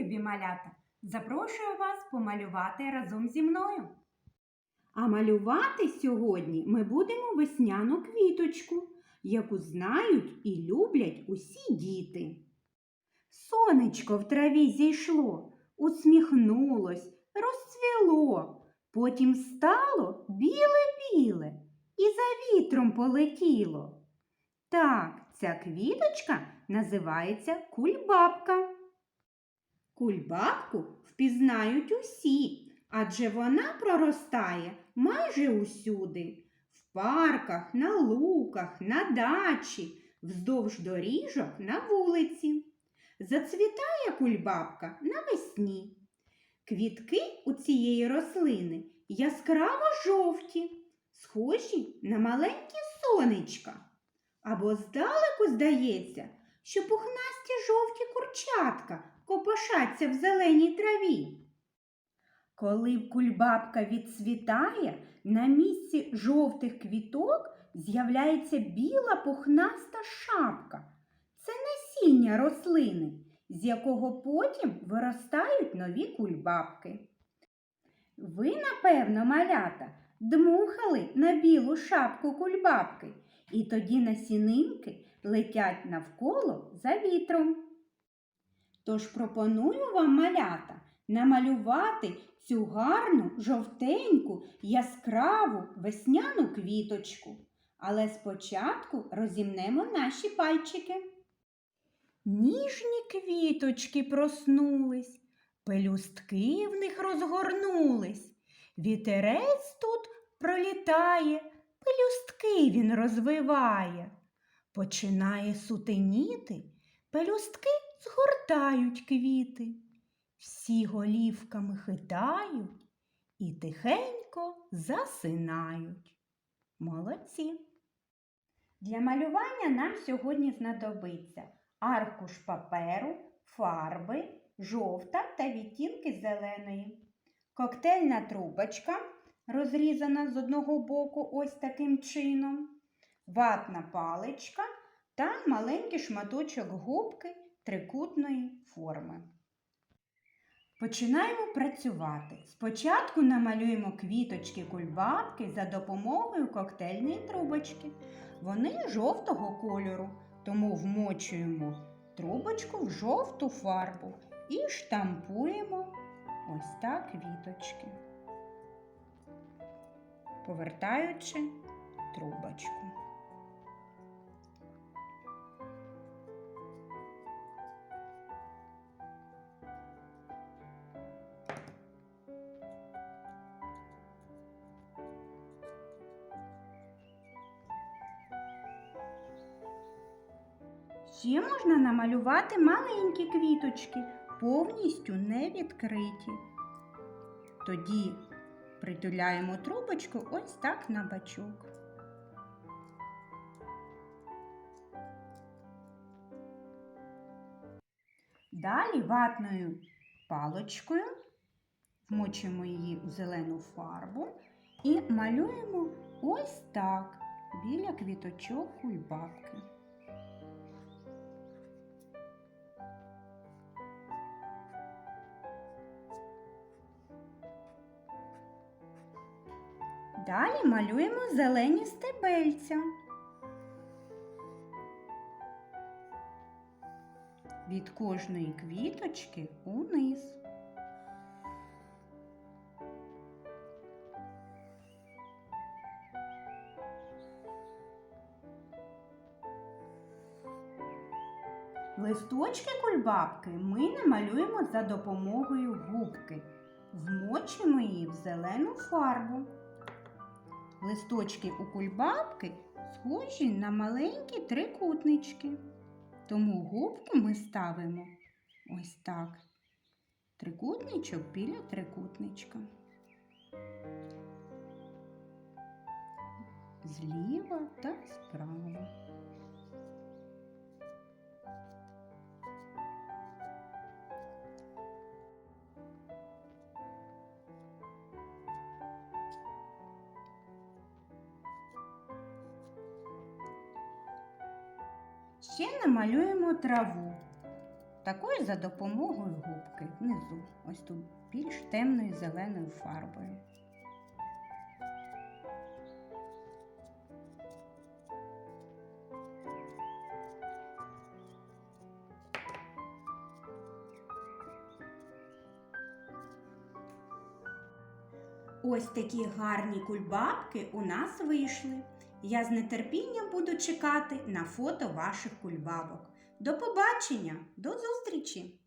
любі малята! Запрошую вас помалювати разом зі мною. А малювати сьогодні ми будемо весняну квіточку, яку знають і люблять усі діти. Сонечко в траві зійшло, усміхнулось, розцвіло, потім стало біле-біле і за вітром полетіло. Так, ця квіточка називається кульбабка. Кульбабку впізнають усі, адже вона проростає майже усюди. В парках, на луках, на дачі, вздовж доріжок на вулиці. Зацвітає кульбабка навесні. Квітки у цієї рослини яскраво жовті, схожі на маленькі сонечка. Або здалеку здається, що пухнасті жовті курчатка копошаться в зеленій траві. Коли кульбабка відцвітає, на місці жовтих квіток з'являється біла пухнаста шапка. Це насіння рослини, з якого потім виростають нові кульбабки. Ви, напевно, малята, дмухали на білу шапку кульбабки, і тоді насінинки летять навколо за вітром. Тож пропоную вам, малята, намалювати цю гарну, жовтеньку, яскраву весняну квіточку. Але спочатку розімнемо наші пальчики. Ніжні квіточки проснулись, пелюстки в них розгорнулись. Вітерець тут пролітає, пелюстки він розвиває. Починає сутеніти, пелюстки згортають квіти, всі голівками хитають і тихенько засинають. Молодці. Для малювання нам сьогодні знадобиться аркуш паперу, фарби, жовта та відтінки зеленої, коктейльна трубочка, розрізана з одного боку ось таким чином, ватна паличка та маленький шматочок губки трикутної форми. Починаємо працювати. Спочатку намалюємо квіточки кульбабки за допомогою коктейльної трубочки. Вони жовтого кольору, тому вмочуємо трубочку в жовту фарбу і штампуємо ось так квіточки, повертаючи трубочку. Ще можна намалювати маленькі квіточки, повністю не відкриті. Тоді притуляємо трубочку ось так на бачок. Далі ватною палочкою вмочуємо її у зелену фарбу і малюємо ось так біля квіточок кульбабки. Далі малюємо зелені стебельця. Від кожної квіточки униз. Листочки кульбабки ми намалюємо за допомогою губки. Вмочимо її в зелену фарбу. Листочки у кульбабки схожі на маленькі трикутнички. Тому губку ми ставимо ось так. Трикутничок біля трикутничка. Зліва та справа. Ще намалюємо траву. також за допомогою губки внизу. Ось тут більш темною зеленою фарбою. Ось такі гарні кульбабки у нас вийшли. Я з нетерпінням буду чекати на фото ваших кульбабок. До побачення, до зустрічі!